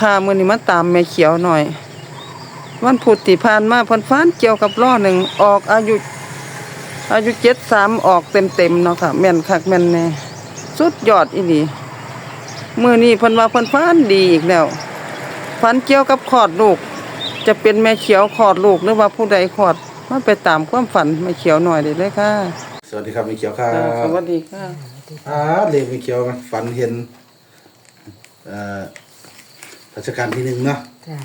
ค่ะมื้อนี้มาตามแม่เขียวหน่อย วันพุธที่ผ่านมาเพิ่นฟันเกี่ยวกับล้อหนึ่งออกอายุ อายุ73ออกเต็มๆเนาะค่ะแม่นคักแม่นแน่สุดยอดอีหลีมื้อนี้เพิ่นว่าเพิ่นฟันดีอีกแล้วฟันเกี่ยวกับคลอดลูก จะเป็นแม่เขียวคลอดลูกหรือว่าผู้ใดคลอดมาไปตามความฝันแม่เขียวหน่อยได้เลยค่ะสวัสดีครับมีเขียวครัอ่าสบวัสดีค่ะอ่าเลขมีเขียวมันฝันเห็นเอ่อ ราชการที่หนึ่งเนาะจ้ะ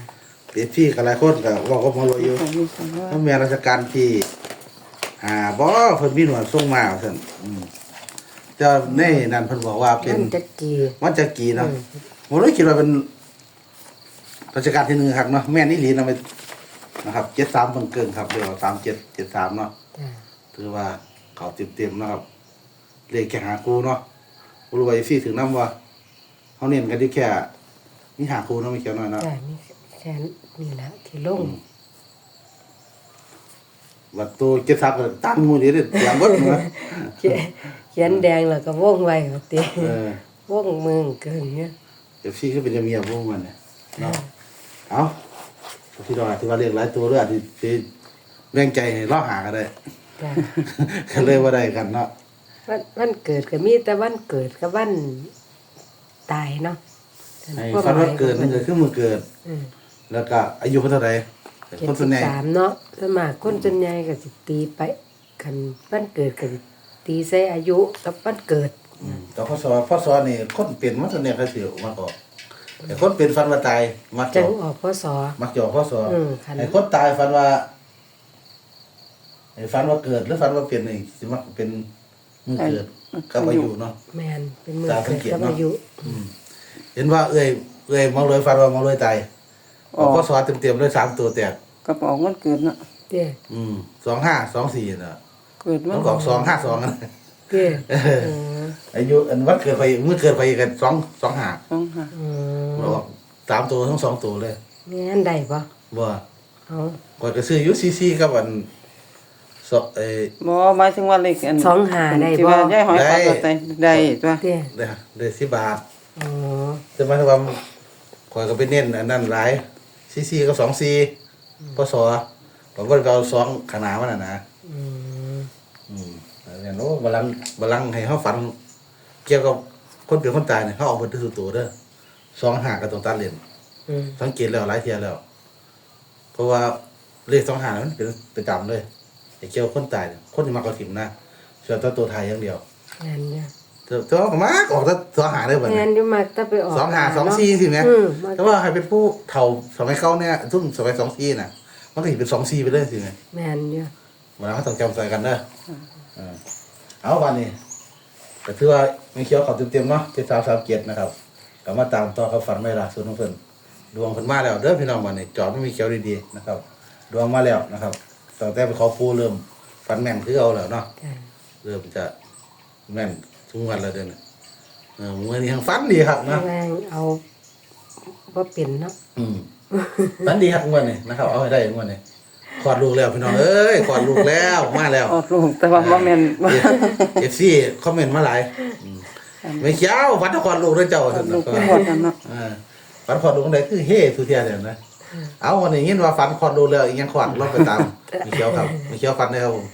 เด็กพี่กับหลายคนก็บอกก็มาลอยอยู่ขอบคุณค่ะถ้าแม่ราชการที่หาบ่เพิ่นมีหนวดส่งมาซั่นอืมเจ้าในนั้นเพิ่นบอกว่าเป็นมันจะกีวันจักรีเนาะผมเลยคิดว่าเป็นราชการที่หนึ่งครับเนาะแม่นอีหลีนะไปนะครับ73เบิ่งเกินครับเดี๋ยว37 73เนาะ จ้ะถือว่าเขาเต็มๆนะครับ เลขแค่หาครูเนาะบ่รู้ว่าซี่ถึงน้ำว่าเขาเน้นกันที่แค่ มีหาครูเนาะไม่เกี่ยวน้อยเนาะจ้ะนี่แค่นี่แหละที่ลงวัดตัวเจ็ดสับก็ตั้งหมูนี่เด้อเตรียมเบิดเนาะเขียนเขียนแดงแล้วก็วงไว้ว่าติเออ วงมึงเกินเนี่ยเดี๋ยวซี่ก็เป็นเมียพวกมันเนี่ยเนาะเอาที่เราที่ว่าเรียกหลายตัวด้วยอาจจะแบ่งใจให้รอหากันได้ จ้ะ ก็เลยว่าได้กันเนาะวันวันเกิดก็มีแต่วันเกิดกับวันตายเนาะ ให้ฟันว่าเกิดมันเกิดขึ้นมือเกิดอืมแล้วก็อายุเพิ่นเท่าไหร่เป็นเจ็ดคนสิส่วนบใหญ่สามเนาะสวนมากคนส่วนใหญ่ก็สิตีไปคันวันเกิดก็สิตีใส่อายุกับวันเกิดอืมแต่พ่อสอพ่อสอนี่คนเปลี่ยนมันส่วนใหญ่ก็สิมาออกแต่คนเป็นฟันว่าตายมักจจัองกออกพศ มักจอกพ่อสออืมคันไอ้คนตายฟันว่าไอ้ฟันว่าเกิดหรือฟันว่าเปลี่ยนนี่สิมักเป็นมือเกิดกับอายุเนาะ แมนเป็นมือตามสัเกิงดเกตกับเนาะ อายุ เห็นว่าเอ้ยเอ้ยมองเลยฟันว่ามองเลยตายอ๋อพ่อสอเต็มๆเลยสามตัวแตกกระเป๋าวันเกิดน่ะเตี้ยอืมสองห้าสองสี่น่ะเกิดวัมันนก็ออกสองห้าสองนะเตี้ยเอออายุอันวันเกิดไปเมื่อเกิดไปกันสองสองห้าสองค่ะอืมมันออกสามตัวทั้งสองตัวเลยแม่นได้ปะบ่เอาก่อนก็ซื้ออยูซีซีกับอันสอเอ้ย บ่หมายถึงว่าเลขอันสองหาได้ที่ปะว่ายายหอยปัดว่าได้ได้ตัวเตี้ยเด้อเด้อสิบบาท อ๋อแต่หมายถึงว่าข่อยก็ไปเน้นอันนั้นหลายซีซีกับสองซีพศผมก็เอาสองขนาดมันน่ะนะอืมอืมอันนี้โอ้บาลังก์บาลังก์ให้เขาฝัน เกี่ยวกับคนเป็นคนตายเนี่ยเขาเอาไปที่ตัวเด้อสองหากับตรงตัดเหรียญอืมสังเกตแล้วหลายเทียแล้ว เพราะว่าเลขสองหามันเป็นประจำเลยไอ้เกี่ยวกับคนตายเนี่ยคนที่มากกว่าถิ่มนะส่วนตัวตัวไทยอย่างเดียวแม่นเนี่ย เธอเธอก็มากออกแต่สองหาได้แบบแม่นี้นอยู่มากถ้าไปออกสองหาสองเนะซีสิไหมอืมมาแต่ว่าใครเป็นผู้เฒ่าสมัยเขาเนี่ยทุ่มสมัยสองซีน่ะ มันก็เห็นเป็นสองซีไปเลยสิไงแม่นอยู่เวลาเขาต้องจำใส่กันเด้อเออเอาวันนี้แต่ถือว่าไม่เคี้ยวเขาเต็มๆเนาะเจ็ดสามสามเกียรตินะครับกลับมาตามต่อเขาฝันไม่ล่ะส่วนของเพิ่นดวงเพิ่นมาแล้วเด้อพี่น้องวันนี้จอดไม่มีเคี้ยวดีๆนะครับ ดวงมาแล้วนะครับตั้งแต่ไปขอปูเริ่มฝันแม่นคือเอาแล้วเนาะ จ้ะเริ่มจะแม่น ทุกวันแล้วเด้อเนี่ยเออมื่อนี้ทางฝันดีครับนะแม่งเอาบ่เป็นเนาะอืมฝันดีครับงวันนี้นะครับ เอาให้ได้งวันนี้ขอดลูกแล้วพี่น้องเอ้ยขอดลูกแล้วมาแล้วออกลูกแต่ว่าบ่แม่นเอฟซีคอมเมนต์มาหลายอืมไม่เขียวฝันขอดลูกด้วยเจ้าออกลูกคือหมดกันเนาะอ่าฝันขอดลูกไหนคือเฮ่ทุเทียเนี่ยนะเอาวันนี้ยินว่าฝันขอดลูกแล้วอีกยังขอดลองไปตามไม่เขียวครับไม่เขียวฝันได้ครับผม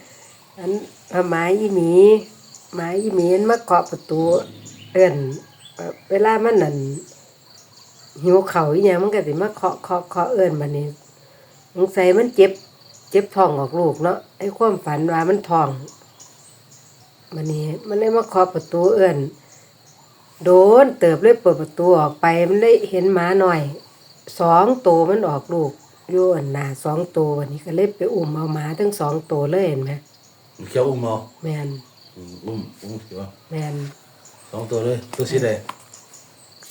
อันเอาไม้อีหมี ไม้อีหมีมันมาเคาะประตูเอิ้นเอ่อเวลามันนั่นหิวเขาวอีหยังมันก็สิมาเคาะเคาะเคาะเอิ้นบัดนี้สงสัยมันเจ็บ เจ็บท้องออกลูกเนาะไอ้ความฝันว่ามันท้องบัดนี้มันเลยมาเคาะประตูเอิ้นโดนเติบเลยเปิดประตูออกไปมันได้เห็นหมาหน่อยสองตัวมันออกลูกอยู่อันหน้าสองตัววันนี้ก็เลยไปอุ้มเอาหมาทั้งสองตัวเลยเห็นไหมไม่เขียวอุ้มเอาแมน อุ้มอุ้มเขียวแมนสองตัวเลย ตัวสีแดง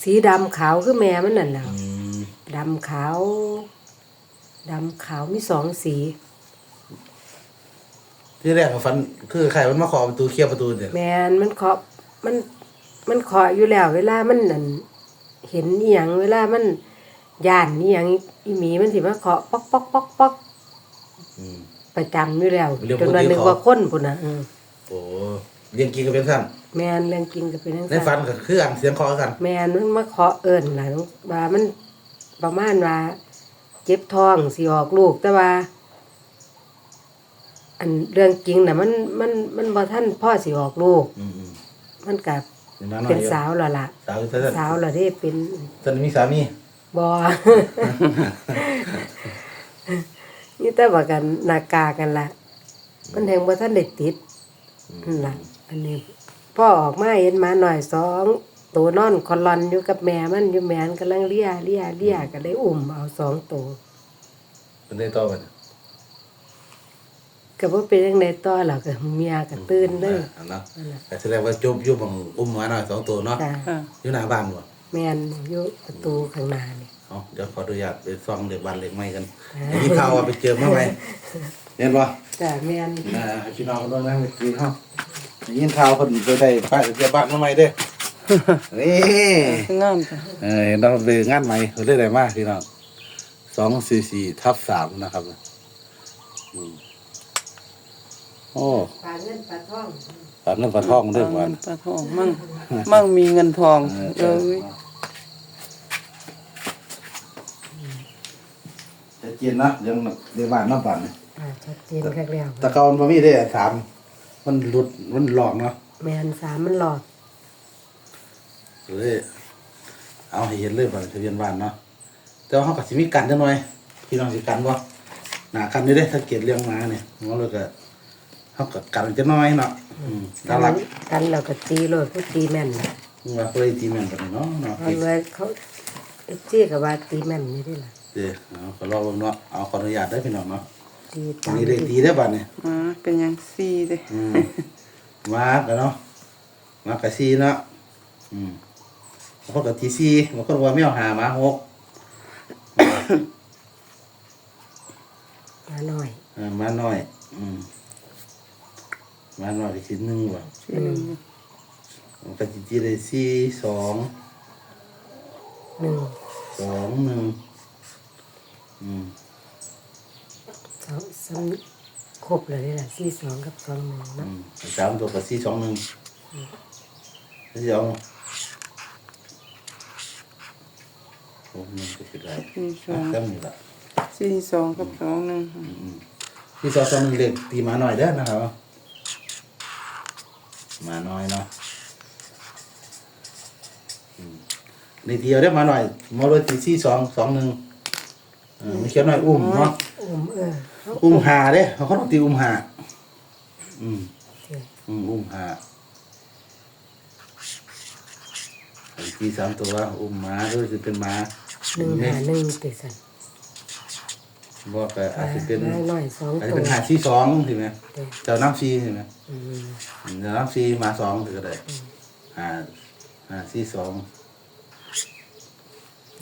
สีดำขาวคือแม่มันนั่นแหละอืมดำขาวดำขาวมีสองสีที่แรกก็ฝันคือใครมันมาขอประตูเคลียร์ประตูเดี๋ยวแมนมันเคาะมันมันเคาะอยู่แล้ว เวลามันนั่นเห็นอีหยังเวลามันย่านอีหยังอีหมีมันสิมาเคาะป๊อกป๊อกป๊อกป๊อกอืม ประจำอยู่แล้วเรียกจนวันหนึ่งปกติเขาว่าคนพุ่นน่ะอืม โอ้เรียงกินก็เป็นสั้นแมนเรื่องกินก็เป็นเรื่องในฝันก็คืออันเสียงเคอกันแมนมันมาเคาะเอิญล่ะว่ามันประมาณว่าเจ็บท้องสิออกลูกแต่ว่า อันเรื่องจริงน่ะมันมันมันบ่ทันพ่อสิออกลูก อืมอืมมันกับเป็นมาหน่อยเป็นอยู่สาวแล้วล่ะ สาวคือท่านสาวแล้วเด้เป็นท่านมีสามีบ่ นี่แต่ว่ากันหนากากันล่ะ มันแห่งบ่ทันได้ติด นั่นล่ะอันนี้พ่อออกมาเห็นหมาหน่อยสองตัวนอนคอนลอนอยู่กับแม่มันอยู่แม่นกำลังเลียเลียเลียก็เลยอุ้มเอาสองตัวเป็นได้ต่อไปก็บ่เป็นจังไดต่อหรอกก็เมียก็ตื่นเลยอ่าเนาะแต่แสดงว่าจบอยู่บังอุ้มหมาหน่อยสองตัวเนาะจ้ะค่ะอยู่หน้าบ้านบ่แม่นอยู่ประตูข้างหน้านี่ เอาเดี๋ยวขออนุญาตไปซ่องเด็กบ้านเล็กใหม่กันได้ยินข่าวว่าไปเจอมาไหมเห็นบ่จ้ะแม่นอ่าให้พี่น้องกันด้วยนะไปกินเฮาได้ยินข่าวเพิ่นไปได้ป้ายเจอบ้านมาใหม่เด้อนี่ งามจ้ะเออเห็นเราเลยงานใหม่เพิ่นได้ได้มากพี่น้อง244ทับ3นะครับอืมโอ้ปลาเงินปลาทองฝากเงินฝากทองเด้อเงิวันนปลาทองมั่งมั่งมีเงินทองเอเอ้อยจะกินนะยังเรียกบ้านน้ำปั่นอ่าชัดเจนคักแล้วตะเกามันบ่มีได้อถามมันหลุดมันหลอกเนาะแม่นสามมันหลอดเลยเอาให้เห็นเลยบัตรทะเบียนบ้านเนาะแต่ว่าเขาก็สิมีกันจังหน่อยพี่น้องสิกันบ่หนากันนี่เด้อถ้าเกิดเรื่องมาเนี่ยมันเลยก็เขาก็กันจังหน่อยเนาะอืมน่ารักกันแล้วก็ตีโลดผู้ตีแม่นว่าเคยตีแม่นกันเนาะเนาะเอาไว้เขาเอฟซีกับว่าตีแม่นนี่ได้ล่ะ เด้อเอาขอรอเบิ่งเนาะเอาขออนุญาตได้อพี่น้องเนาะตีอัตานมนี้เลยตีได้อบัดเนี่ยมาเป็นหยังซี่เด้อืมมากันเนาะมากะซีเนาะอืมบางคนก็ตีซีบางคนว่าไม่เอาหามาหกมาหน่อยเออมาหน่อย อืมมาหน่อยก็สิหนึ่งว่ะซี่หนึ่งมันก็สิตีได้ซีสองหนึ่งสองหนึ่งอืม สองสามครบเลยได้ล่ะสี่สองกับสองหนึ่งอืเนาะมสามตัวกับซีสองหนึ่งแล้วจะเอาโอ้มันก็คือได้สี่สออะงแค่นี้ละสี่สองกับสองหนึ่งพี่สาวสองหนึ่งเล็กตีมาหน่อยเด้อนะครับมาหน่อยเนาะอืมในเดียวได้อมาหน่อยมาเลยตีซี่สองสองหนึ่งเออไม่เขียนหน่อยอุ้มเนาะอุ้มเออเขาอุ้มหาเด้อเขาเขาต้องตีอุ้มหาอืมเอออืมอุ้มหาไอ้ตีสามตัวอุ้มหมาด้วยจะเป็นหมาหนึ่งหาหนึ่งติสันบอกแต่อาจจะเป็นมาหน่อยสองอาจจะตัวเป็นหาซี่สองใช่ไหมเด้อเจ้าน้ำซีใช่ไหมอืมเดี๋ยวน้ำซีมาสองถือก็ได้หาหาซีสอง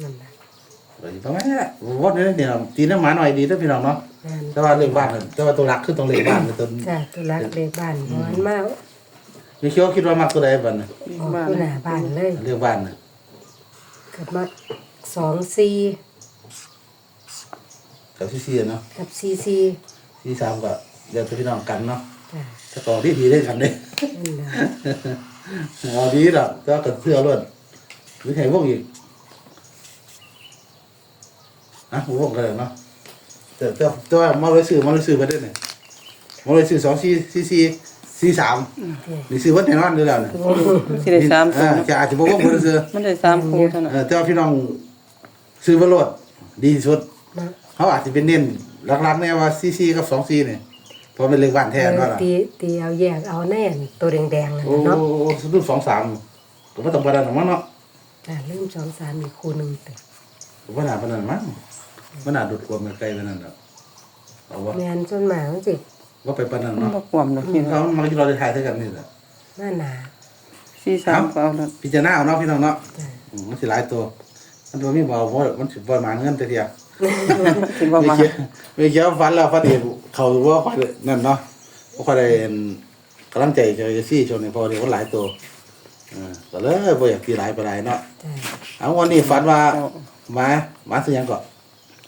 นั่นแหละ เดี๋ยวประมาณนี้แหละวัดนี้เดี๋ยวตีน้ำหมาหน่อยดีนะพี่น้องเนาะนั่นแต่ว่าเรื่องบ้านน่ะแต่ว่าตัวรักคือต้องเลี้ยงบ้านเป็นตัวจ้ะตัวรักเด็กบ้านบอนมามีคิดว่าคิดว่ามักตัวใดบ้านน่ะอีกออกบ้านผู้หน้าบ้านเลยเรื่องบ้านน่ะเกิดมาสองสี่กับซีซีเนาะกับสี่สี่ซีสามก็เดี๋ยวพี่น้องกันเนาะจ้ะถ้าต่อที่ทีได้กันเด้นั่นแหละเอาดีหรอกแต่ว่ากับเสื้อล้วนหรือไข่พวกอีก อะพวกกันเลยเนาะแต่แต่แต่ว่ามาเลยซื้อมาเลยซื้อไปได้เนี่ยมาเลยซื้อสองซีซีซีซีสามนี่ซื้อวัดแน่นอนเลยแล้วเนี่ยที่ได้สามตัอ่าวจะอาจจะบอกว่าคนซื้อมันได้สามคู่เท่านั้นเออแต่ว่าพี่น้องซื้อวัดรถดีที่สุดมาเขาอาจจะเป็นเน้นหลักๆแน่ว่าซีซีกับสองซีเนี่ยเพราะเป็นเลขบ้านแทนว่าล่ะตีตีเอาแยกเอาแน่นตัวแดงๆนั่นโอ้น่ะเนาะรุ่นสองสามผมว่าต้องประดันหรอกมั้งเนาะจ้ะเริ่มสองสามอีกคู่หนึ่งแต่ผมว่าหนาประดันมั้ง มันหนาดุดกว่ามันไกลไปนั่นแหละเอาวะแมนจนหมามันสิว่าไปประดันมันเนาะบ่ความดอกพี่น้เขาองมันก็เราได้ถ่ายด้วยกันนี่แหละ หน้าหนาสี่สามก็เอาแล้วพิจารณาเอาเนาะพี่น้องเนาะจ้ะอืมมันสิหลายตัว มันตัวมีเบาเพราะมันสิบ่มาเงินแต่เดียวคิดว่าไม่มาเกี่ยวไม่เกี่ยวฟันแล้วฟันเองเขาว่าค่อยนั่นเนาะว่าค่อยได้กำลังใจเจอซี่ช่วงนี้เพอเดี๋ยวมันหลายตัวเออก็เลยบ่อยากตีหลายไปหลายเนาะจ้ะเอาวันนี้ฝันว่าหมาหมาสิหยังก่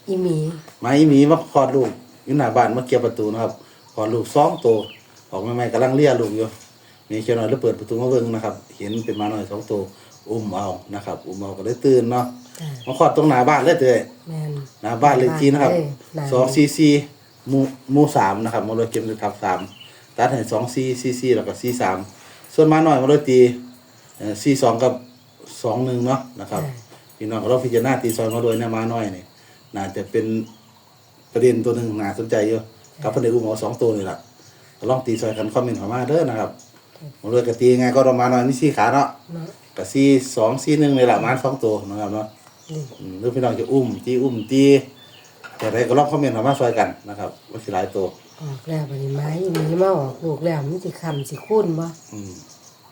อนอีหมี หมาอีหมีมาคลอดลูกอยู่หน้าบ้านมาเกี่ยวประตูนะครับคลอดลูกสองตัวออกใหม่ๆกำลังเลี้ยลูกอยู่มีเชียวหน่อยแล้วเปิดประตูมาเบิ่งนะครับ เห็นเป็นหมาหน่อยสองตัวอุ้มเอานะครับ อุ้มเอาก็ได้ตื่นเนาะจ้ะ มาคลอดตรงหน้าบ้านเลยเด้อแม่นหน้าบ้านเลขที่นะครับเอ้ยหน้าสองซีซีหมู่หมู่สามนะครับมาเลยเก็บในทับสามตัดให้สองซีซีซีแล้วก็ซีสามส่วนมาหน่อยมาเลยตีซีสองกับสองหนึ่งเนาะนะครับ พี่น้องก็เราพิจารณาตีซอยมาโดยเนี่ยมาน้อยนี่ น่าจะเป็นประเด็นตัวหนึ่งน่าสนใจอยู่กับประเด็นอุ้มเอาสองตัวนี่แหละก็ลองตีซอยกันคอมเมนต์เข้ามาเด้อนะครับมาเลยกตีไงก็เรามาหน่อยนี่สี่ขาเนาะเนาะกับสี่สองสี่หนึ่งเลยละมาสองตัวนะครับเนาะนี่อืมหรือพี่น้องจะอุ้มตีอุ้มตีแต่ไรก็ลองคอมเมนต์เข้ามาซอยกันนะครับว่าสิหลายตัวออกแล้วบัดนี้ไม้อีหมีมาออกลูกแล้วมันสิคำสิคูณบ่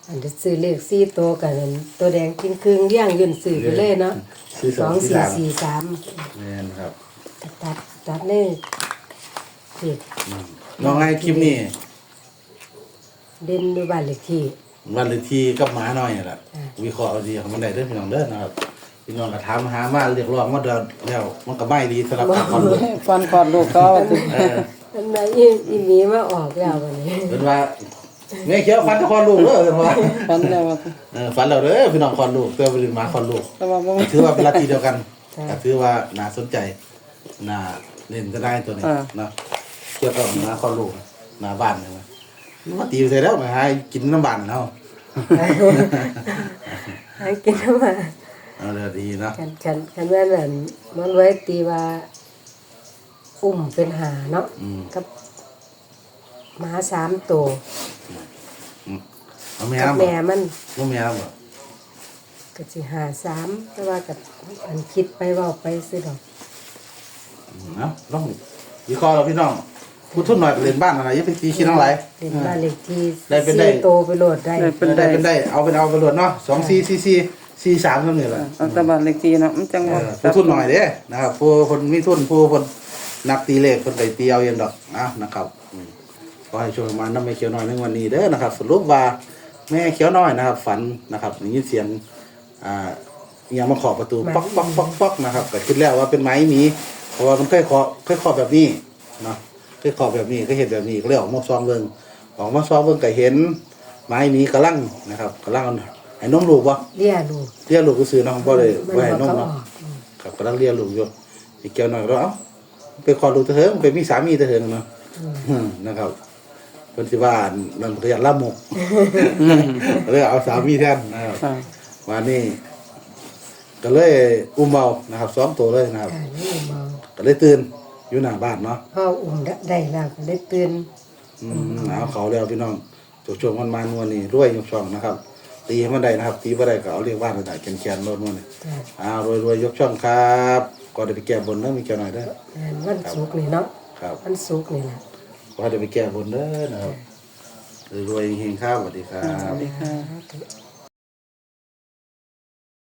อืมอันจะซื้อเลขสี่ตัวกันนั่นตัวแดงกินครึ่งเลี้ยงยืนซื้อไปเลยเนาะสี่สสอองงสี่สี่สามสี่สามแม่นครับตัดตัดเลยเด็กน้องไงคลิปนี้เด่นด้วยบ้านเลขที่ วันเลขที่กับหมาหน่อยนี่แหละอ่า วิเคราะห์เอาดีของมันได้เด้อพี่น้องเด้อนะครับพี่น้องก็ถามหามาเรียกร้องมาเดินแล้วมันก็ไม่ดีสำหรับการคอนลูกฟันคลอดลูกเขาสิเออ อันนั้นอีอีหมีมาออกแล้ววันนี้ เป็นว่า แม่เขียวฟันจะคอนลูกเด้อเป็นว่าฟันแล้วว่าเออฟันเราเด้อพี่น้องคอนลูกเพื่อไปดึงหมาคอนลูกแต่ว่าบ่ถือว่าเป็นลัทธิเดียวกันก็ถือว่าน่าสนใจน่าเล่นก็ได้ตัวนี้เนาะเกี่ยวกับหมาคอนลูกหน้าบ้านเนี่ยนะมาตีใส่แล้วมาหากินน้ำบ้านเนาะหากินเข้ามาเอาเลยดีเนาะกันกันกันว่านั่นมันไว้ตีว่าอุ้มเป็นหาเนาะอืมกับหมาสามตัว เอาแม่กับน้ำบ่แม่มันลูกแม่น้ำบ่ก็สิหาสามแต่ว่ากับอันคิดไปเว่าไปสิดอกเนาะต้องวิเคราะห์เราพี่น้องพูดทุนหน่อยไปเรียนบ้านอะไรอยังไปตีขี้น้องไหลเป็นบ้านเลขที่ได้เป็นได้ สี่โตวไปโหลดได้ได้ เป็นได้เป็นได้เอาเป็นเอาไปรวดเนาะสองสี่สี่สี่สี่สามเท่านี้แหละ เอาแต่บ้านเลขที่เนาะมันจังเอว่าอผู้ทุนหน่อยเด้นะครับผู้คนมีทุนผู้คนนักตีเลขคนไปตีเอาเองดอกอะนะครับอืมขอ ให้ช่วยมาน้ำแม่เขียวน้อยในวันนี้เด้อนะครับ สรุปว่าแม่เขียวน้อยนะครับ ฝันนะครับได้ยินเสียงอ่าอหยังมาขอประตูป๊อกป๊อกป๊อกป๊อกนะครับก็คิดแล้วว่าเป็นไม้หมีเพราะว่ามันเคยขอเคยขอแบบนี้เนาะเคยขอแบบนี้ก็เห็นแบบนี้ก็เลยออกมาซองเบิ่งออกมาซองเบิ่งก็เห็น ไม้หมีกำลังนะครับกำลังให้นมลูกวะเลี้ยลูกเลี้ยงลูกก็ซื้อเนาะบ่ได้มันบ่ให้บ่นมเขาอเนาะอกอืมครับกำลังเลี้ยงลูกอยู่อีกเกี่ยวหน่อยก็เอ้าไปขอลูกเถอะเถอะไปมีสามีเถอะเถอะเนาะอืมนะครับ เพิ่นสิว่านั่นก็อยากละหมกเลยเอาสามีแทนนะครับค่ะวันนี้ ก็เลยอุ้มเบานะครับสองตัวเลยนะครับอ่านี่มองก็เลยตื่นอยู่หน้าบ้านเนาะพ่ออุ้มได้แล้วก็ได้ตื่นอืมเอาเขาแล้วพี่น้องจกช่วงมันมานวลนี่รวยยกช่องนะครับ ตีให้มันได้นะครับ ตีบ่ได้ก็เอาเรียกว่าได้แขนๆรถมันนี่จ้ะอ้าวรวยๆยกช่องครับก็ได้ไปแก้บนเด้อมีแก้วหน่อยเด้ออ่าวันศุกร์นี่เนาะครับ วันศุกร์นี่แหละ ว่าจะไปแก้บนเด้อนะครับรวยๆเฮงๆครับสวัสดีครับ สวัสดีครับ